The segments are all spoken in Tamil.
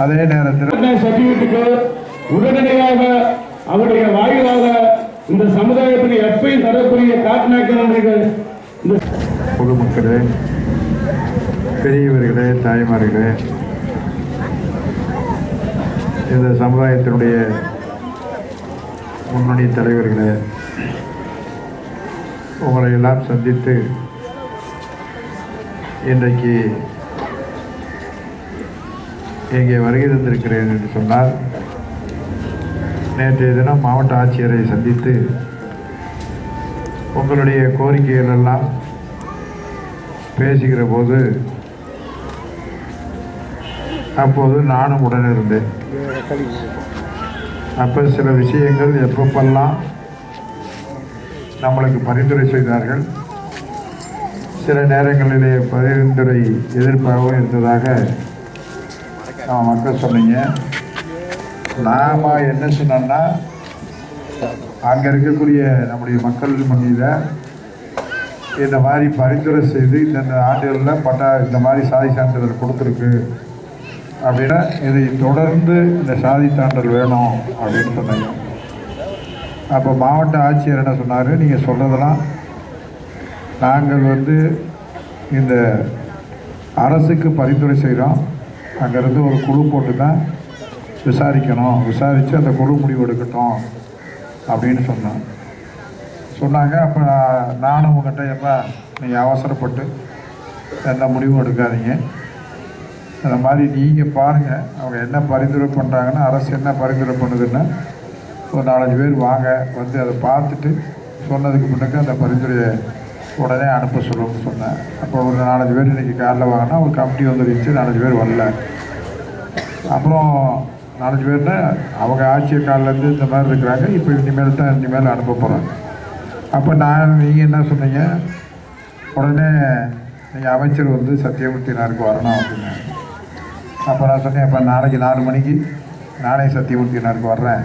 அதே நேரத்தில் சர்டிபிகேட்டுக்கு உடனடியாக அவருடைய வாயிலாக இந்த சமுதாயத்தில் எப்பயும் தரக்கூடிய இந்த பொதுமக்களே பெரியவர்களே தாய்மார்களே இந்த சமுதாயத்தினுடைய முன்னணி தலைவர்களே உங்களை எல்லாம் சந்தித்து இன்றைக்கு இங்கே வருகை தந்திருக்கிறேன் என்று சொன்னால் நேற்றைய தினம் மாவட்ட ஆட்சியரை சந்தித்து உங்களுடைய கோரிக்கைகள் எல்லாம் பேசுகிற போது அப்போது நானும் உடன் இருந்தேன் அப்போ சில விஷயங்கள் எப்பப்பெல்லாம் நம்மளுக்கு பரிந்துரை செய்தார்கள் சில நேரங்களிலே பரிந்துரை எதிர்ப்பாகவும் இருந்ததாக நம்ம மக்கள் சொன்னீங்க. நாம் என்ன சொன்னோம்னா அங்கே இருக்கக்கூடிய நம்முடைய மக்கள் மத்தியில் இந்த மாதிரி பரிந்துரை செய்து இந்தந்த ஆண்டுகளில் பட்டா இந்த மாதிரி சாதி சான்றிதழ் கொடுத்துருக்கு. அப்படின்னா இதை தொடர்ந்து இந்த சாதி சான்றிதழ் வேணும் அப்படின்னு சொன்னாங்க. அப்போ மாவட்ட ஆட்சியர் என்ன சொன்னார்? நீங்கள் சொல்கிறதெல்லாம் நாங்கள் வந்து இந்த அரசுக்கு பரிந்துரை செய்கிறோம் அங்கேருந்து ஒரு குழு போட்டு தான் விசாரிக்கணும். விசாரித்து அந்த குழு முடிவு எடுக்கட்டும் அப்படின்னு சொன்னோம் சொன்னாங்க. அப்போ நானும் உங்கள்கிட்ட எப்போ நீங்கள் அவசரப்பட்டு எந்த முடிவும் எடுக்காதீங்க. அந்த மாதிரி நீங்கள் பாருங்கள் அவங்க என்ன பரிந்துரை பண்ணுறாங்கன்னா அரசு என்ன பரிந்துரை பண்ணுதுன்னா ஒரு நாலஞ்சு பேர் வாங்க. வந்து அதை பார்த்துட்டு சொன்னதுக்கு முன்னாடி அந்த பரிந்துரையை உடனே அனுப்ப சொல்லுன்னு சொன்னேன். அப்போ ஒரு நாலஞ்சு பேர் இன்றைக்கி காரில் வாங்கினா ஒரு கமிட்டி வந்துருந்துச்சு நாலஞ்சு பேர் வரல. அப்புறம் நாலஞ்சு பேர்னா அவங்க ஆட்சிய காலிலேருந்து இந்த மாதிரி இருக்கிறாங்க இப்போ இனிமேல் தான் இனிமேல் அனுப்ப போகிறாங்க அப்போ நான் நீங்கள் என்ன சொன்னீங்க? உடனே நீங்கள் அமைச்சர் வந்து சத்தியமூர்த்தினாருக்கு வரணும் அப்படின்னு அப்போ நான் சொன்னேன் அப்போ நாளைக்கு நாலு மணிக்கு நானே சத்தியமூர்த்தினாருக்கு வர்றேன்.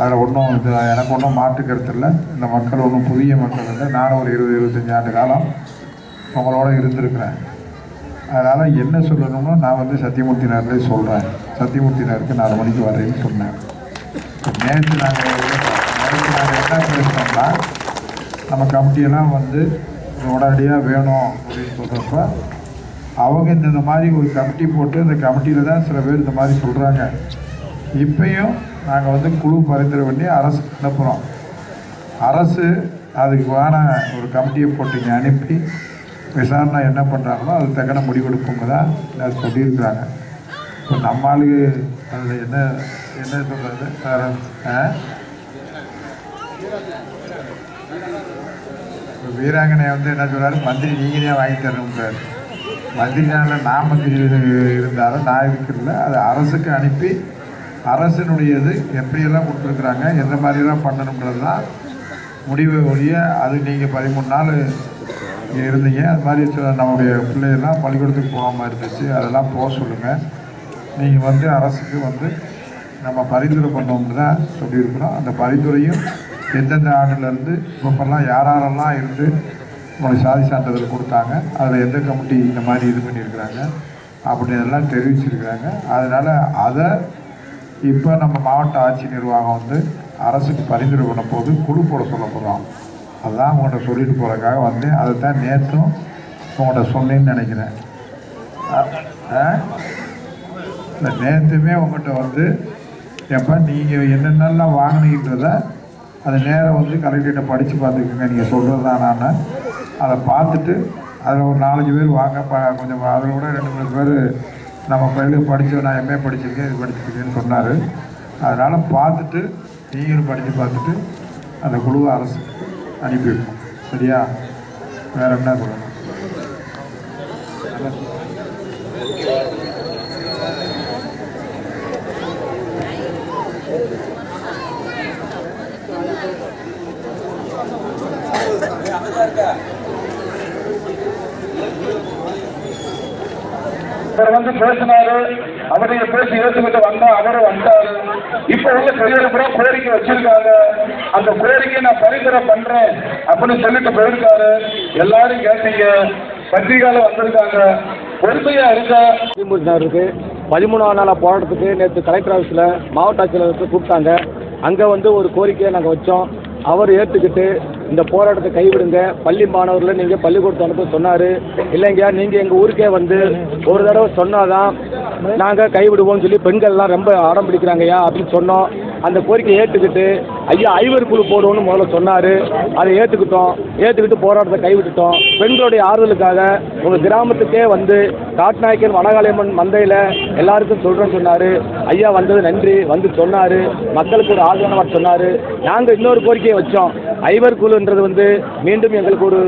அதில் ஒன்றும் இது எனக்கு ஒன்றும் மாற்று இல்லை. இந்த மக்கள் ஒன்றும் புதிய மக்கள் இல்லை. நானும் ஒரு இருபது இருபத்தஞ்சி ஆண்டு காலம் உங்களோட இருந்திருக்கிறேன். அதனால் என்ன சொல்லணும்னு நான் வந்து சத்தியமூர்த்தினார்லேயே சொல்கிறேன் சத்தியமூர்த்தினாருக்கு நாலு மணிக்கு வரேன்னு சொன்னேன். நேற்று நாங்கள் நேற்று நாங்கள் என்ன பேசினோம்னா நம்ம கமிட்டியெல்லாம் வந்து உடனடியாக வேணும் அப்படின்னு சொல்கிறப்ப அவங்க இந்த மாதிரி ஒரு கமிட்டி போட்டு இந்த கமிட்டியில் தான் சில பேர் இந்த மாதிரி சொல்கிறாங்க இப்பையும் நாங்கள் வந்து குழு பரிந்துரை பண்ணி அரசுக்கு அனுப்புகிறோம் அரசு அதுக்கு வான ஒரு கமிட்டியை போட்டு இங்கே அனுப்பி விசாரணை என்ன பண்ணுறாங்களோ அது தக்கன முடிவெடுப்பவங்க தான் எல்லாரும் சொல்லியிருக்கிறாங்க. இப்போ நம்ம ஆளுக்கு அதில் என்ன என்ன சொல்கிறது வேறு வீராங்கனை வந்து என்ன சொல்கிறாரு மந்திரி நீங்கள் தான் வாங்கி தரணுன்றாரு மந்திரினால நான் மந்திரி இருந்தாலும் நான் இருக்கிறதில்ல அது அரசுக்கு அனுப்பி அரசினுடையது. எப்படியெல்லாம் கொடுத்துருக்குறாங்க எந்த மாதிரிலாம் பண்ணணுங்கிறது தான் முடிவு ஒழிய அது நீங்கள் பதிமூணு நாள் இங்கே இருந்தீங்க. அது மாதிரி சில நம்முடைய பிள்ளைகள்லாம் பள்ளிக்கூடத்துக்கு போகாமல் இருந்துச்சு. அதெல்லாம் போக சொல்லுங்கள் நீங்கள் வந்து அரசுக்கு வந்து நம்ம பரிந்துரை பண்ணோம்னு தான் சொல்லியிருக்கிறோம். அந்த பரிந்துரையும் எந்தெந்த ஆண்டுலேருந்து இப்போல்லாம் யாரெல்லாம் இருந்து உங்களுக்கு சாதி சான்றிதழ் கொடுத்தாங்க அதில் எந்த கமிட்டி இந்த மாதிரி இது பண்ணியிருக்கிறாங்க அப்படின்னெல்லாம் தெரிவிச்சிருக்கிறாங்க. அதனால் அதை இப்போ நம்ம மாவட்ட ஆட்சி நிர்வாகம் வந்து அரசுக்கு பரிந்துரை பண்ண போது குழு போட சொல்ல போகிறோம் அதுதான் உங்கள்கிட்ட சொல்லிட்டு போகிறதுக்காக வந்து அதை தான் நேற்றும் உங்கள்கிட்ட சொன்னேன்னு நினைக்கிறேன். இல்லை நேற்றுமே உங்கள்கிட்ட வந்து எப்போ நீங்கள் என்னென்னலாம் வாங்கினீங்கிறத அது நேரம் வந்து கலெக்டர்கிட்ட படித்து பார்த்துக்கோங்க. நீங்கள் சொல்கிறது தான் நான். அதை பார்த்துட்டு அதில் ஒரு நாலஞ்சு பேர் வாங்க ப கொஞ்சம் அதில் கூட ரெண்டு மூணு பேர் நம்ம பையனுக்கு படித்த நான் எம்ஏ படிச்சிருக்கேன் இது படிச்சிருக்கேன்னு சொன்னார். அதனால் பார்த்துட்டு நீங்களும் படித்து பார்த்துட்டு அந்த குழுவை அரசு அனுப்பி வைப்போம். சரியா? வேறு என்ன சொல்லணும் அவர் வந்து பேசினாரு. அவருடைய பேசி ஏற்றுக்கிட்டு வந்தா அவரும் வந்தாரு. இப்ப உள்ள பெரியவர் கூட கோரிக்கை வச்சிருக்காங்க. அந்த கோரிக்கையை நான் பரிந்துரை பண்றேன் அப்படின்னு சொல்லிட்டு போயிருக்காரு. எல்லாரும் கேட்டீங்க. பத்திரிகால வந்திருக்காங்க. பொறுமையா இருக்க இருக்கு. பதிமூணாவது நாள் போராட்டத்துக்கு நேற்று கலெக்டர் ஆஃபீஸில் மாவட்ட ஆட்சியர்களுக்கு கூப்பிட்டாங்க. அங்கே வந்து ஒரு கோரிக்கையை நாங்கள் வச்சோம். அவர் ஏற்றுக்கிட்டு இந்த போராட்டத்தை கைவிடுங்க. பள்ளி மாணவர்களை நீங்கள் பள்ளிக்கூடத்தை அனுப்ப சொன்னார். இல்லைங்க நீங்கள் எங்கள் ஊருக்கே வந்து ஒரு தடவை சொன்னாதான் நாங்கள் கைவிடுவோம்னு சொல்லி பெண்கள்லாம் ரொம்ப அடம் பிடிக்கிறாங்கய்யா அப்படின்னு சொன்னோம். அந்த கோரிக்கையை ஏற்றுக்கிட்டு ஐயா ஐவர் குழு போடுவோம்னு முதல்ல சொன்னார். அதை ஏற்றுக்கிட்டோம் ஏற்றுக்கிட்டு போராட்டத்தை கைவிட்டுட்டோம். பெண்களுடைய ஆறுதலுக்காக உங்கள் கிராமத்துக்கே வந்து காட்நாயக்கன் வனகாளியம்மன் மந்தையில் எல்லாருக்கும் சொல்கிறேன்னு சொன்னார். ஐயா வந்தது நன்றி. வந்து சொன்னார். மக்களுக்கு ஒரு ஆதரவாக சொன்னார். நாங்கள் இன்னொரு கோரிக்கையை வச்சோம். ஐவர் குழுன்றது வந்து மீண்டும் எங்களுக்கு ஒரு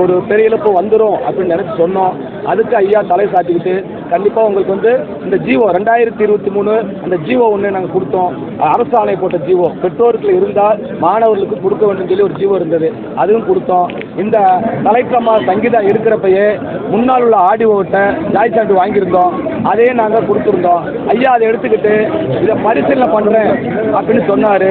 ஒரு பெரிய இழப்பு வந்துடும் அப்படின்னு நினச்சி சொன்னோம். அதுக்கு ஐயா தலை சாத்திக்கிட்டு கண்டிப்பாக உங்களுக்கு வந்து இந்த ஜீவோ ரெண்டாயிரத்தி இருபத்தி மூணு அந்த ஜீவோ ஒன்று நாங்கள் கொடுத்தோம். அரசு ஆணை போட்ட ஜீவோ. பெற்றோருக்கு இருந்தால் மாணவர்களுக்கு கொடுக்க வேண்டும் சொல்லி ஒரு ஜீவோ இருந்தது. அதுவும் கொடுத்தோம். இந்த தலைக்கமா சங்கீதா இருக்கிறப்பயே முன்னால் உள்ள ஆடியோட்ட ஜாய் சாண்டு வாங்கியிருந்தோம். அதையும் நாங்கள் கொடுத்துருந்தோம். ஐயா அதை எடுத்துக்கிட்டு இதை பரிசீலனை பண்ணுறேன் அப்படின்னு சொன்னார்.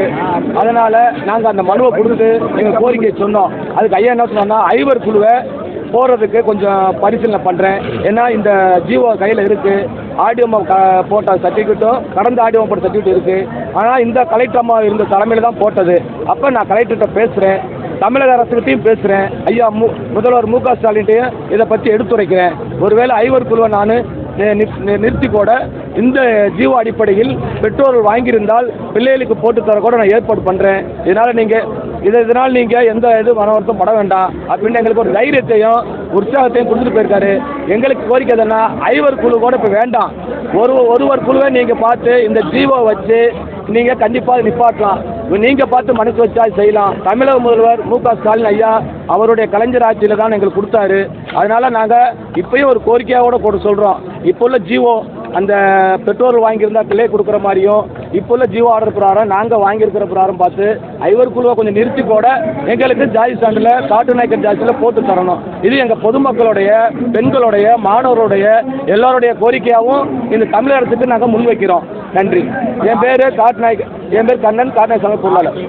அதனால் நாங்கள் அந்த மனுவை கொடுத்து எங்கள் கோரிக்கையை சொன்னோம். அதுக்கு ஐயா என்ன சொன்னோம்னா ஐவர் குழுவை போடுறதுக்கு கொஞ்சம் பரிசீலனை பண்ணுறேன் ஏன்னா இந்த ஜீவோ கையில் இருக்குது ஆடியோ க போட்ட சர்டிஃபிகேட்டும் கடந்த ஆடியோ போட்ட சர்டிஃபிகேட் இருக்குது ஆனால் இந்த கலெக்டர் அம்மா இருந்த தலைமையில் தான் போட்டது. அப்போ நான் கலெக்டர்கிட்ட பேசுகிறேன் தமிழக அரசுகிட்டையும் பேசுகிறேன் ஐயா மு முதல்வர் மு க ஸ்டாலின்ட்டையும் இதை பற்றி எடுத்துரைக்கிறேன். ஒருவேளை ஐவர் குழுவை நான் நிறுத்தி கூட இந்த ஜீவோ அடிப்படையில் பெற்றோர்கள் வாங்கியிருந்தால் பிள்ளைகளுக்கு போட்டு தர கூட நான் ஏற்பாடு பண்ணுறேன் இதனால் நீங்கள் இதை இதனால் நீங்கள் எந்த இது மன வருத்தம் பட வேண்டாம். அப்படின்னு எங்களுக்கு ஒரு தைரியத்தையும் உற்சாகத்தையும் கொடுத்துட்டு போயிருக்காரு. எங்களுக்கு கோரிக்கை எதுனா ஐவர் குழு கூட இப்போ வேண்டாம். ஒரு ஒருவர் குழுவை நீங்கள் பார்த்து இந்த ஜீவோ வச்சு நீங்கள் கண்டிப்பாக நிப்பாட்டலாம். நீங்கள் பார்த்து மனசு வச்சா செய்யலாம். தமிழக முதல்வர் மு க ஸ்டாலின் ஐயா அவருடைய கலைஞர் ஆட்சியில் தான் எங்களுக்கு கொடுத்தாரு. அதனால் நாங்கள் இப்பயும் ஒரு கோரிக்கையாக கூட சொல்கிறோம் இப்போ உள்ள ஜீவோ அந்த பெட்ரோல் வாங்கியிருந்தா பிள்ளை கொடுக்குற மாதிரியும் இப்போ உள்ள ஜீவோ ஆர்டர் பிரகாரம் நாங்கள் வாங்கியிருக்கிற பிரகாரம் பார்த்து ஐவர் குழுவை கொஞ்சம் நிறுத்தி கூட எங்களுக்கு ஜாதி சான்றில் காட்டு நாயக்கர் ஜாதியில் போட்டு தரணும். இது எங்கள் பொதுமக்களுடைய பெண்களுடைய மாணவருடைய எல்லாருடைய கோரிக்கையாகவும் இந்த தமிழக அரசுக்கு நாங்கள் முன்வைக்கிறோம். நன்றி. என் பேர் காட்நாயக் என் பேர் கண்ணன் காட்நாயக் சங்க பொருளாளர்.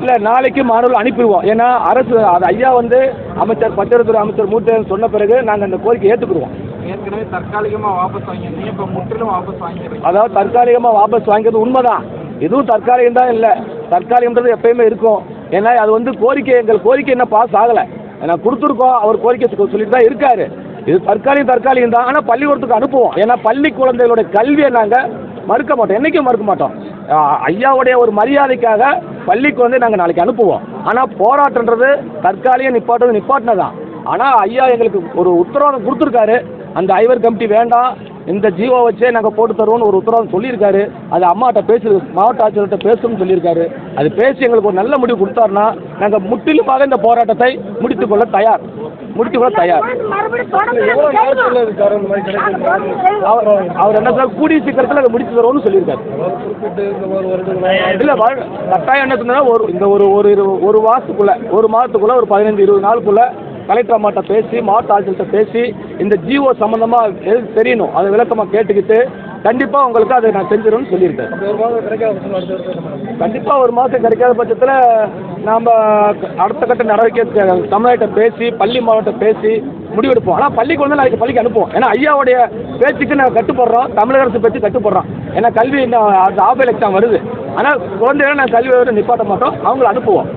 இல்லை நாளைக்கு மாணவர்கள் அனுப்பிடுவோம். ஏன்னா அரசு அது ஐயா வந்து அமைச்சர் பத்திரத்துறை அமைச்சர் மூட்டை சொன்ன பிறகு நாங்கள் அந்த கோரிக்கை ஏற்றுக்குருவோம் ஏற்கனவே தற்காலிகமா வாபஸ் வாங்கியிருந்தீங்க. இப்ப முற்றிலும் வாபஸ் வாங்கிடுறீங்க அதாவது தற்காலிகமாக வாபஸ் வாங்கியது உண்மைதான். இதுவும் தற்காலிகம் தான் இல்லை. தற்காலிகம்ன்றது எப்பயுமே இருக்கும். ஏன்னா அது வந்து கோரிக்கை எங்கள் கோரிக்கை என்ன பாஸ் ஆகலை. ஏன்னா கொடுத்துருக்கோம். அவர் கோரிக்கை சொல்லிட்டு தான் இருக்காரு. இது தற்காலிகம் தற்காலிகம் தான். ஆனால் பள்ளிக்கூடத்துக்கு அனுப்புவோம். ஏன்னா பள்ளி குழந்தைகளோட கல்வியை நாங்கள் மறுக்க மாட்டோம். என்றைக்கும் மறுக்க மாட்டோம். ஐயாவுடைய ஒரு மரியாதைக்காக பள்ளிக்கு வந்து நாங்கள் நாளைக்கு அனுப்புவோம். ஆனால் போராட்டன்றது தற்காலிகம் நிப்பாட்டுறது நிப்பாட்டினதான் ஆனால் ஐயா எங்களுக்கு ஒரு உத்தரவாதம் கொடுத்துருக்காரு. அந்த ஐவர் கமிட்டி வேண்டாம். இந்த ஜீவோ வச்சே நாங்கள் போட்டு தருவோம்னு ஒரு உத்தரவாதம் சொல்லியிருக்காரு. அது அம்மாட்ட பேசு மாவட்ட ஆட்சியர்கிட்ட பேசணும்னு சொல்லியிருக்காரு. அது பேசி எங்களுக்கு ஒரு நல்ல முடிவு கொடுத்தாருன்னா நாங்கள் முற்றிலுமாக இந்த போராட்டத்தை முடித்துக் கொள்ள தயார். முடித்துக் கொள்ள தயார். அவர் அவர் என்ன சார் கூடிய சீக்கிரத்தில் அதை முடித்து தருவோம்னு சொல்லியிருக்காரு. இல்லை கட்டாயம் என்ன சொன்னா ஒரு இந்த ஒரு ஒரு இரு- ஒரு மாதத்துக்குள்ள ஒரு மாதத்துக்குள்ள ஒரு பதினஞ்சு இருபது நாளுக்குள்ள கலெக்டர் அம்மாட்ட பேசி மாவட்ட ஆட்சியர்கிட்ட பேசி இந்த ஜிஓ சம்மந்தமாக எது தெரியணும் அதை விளக்கமாக கேட்டுக்கிட்டு கண்டிப்பாக உங்களுக்கு அதை நான் செஞ்சிடும்னு சொல்லியிருக்கேன் கண்டிப்பாக ஒரு மாதம் கிடைக்காத பட்சத்தில் நாம் அடுத்த கட்ட நடவடிக்கை தமிழ்நாட்டை பேசி பள்ளி மாவட்டம் பேசி முடிவெடுப்போம். ஆனால் பள்ளிக்கு வந்து நாளைக்கு பள்ளிக்கு அனுப்புவோம். ஏன்னா ஐயாவுடைய பேச்சுக்கு நாங்கள் கட்டுப்படுறோம் தமிழக அரசு பேச்சு கட்டுப்படுறோம். ஏன்னா கல்வி இன்னும் ஆஃபைல் எக்ஸாம் வருது. ஆனால் குழந்தைகளை நான் கல்வி நிப்பாட்ட மாட்டோம் அவங்கள அனுப்புவோம்.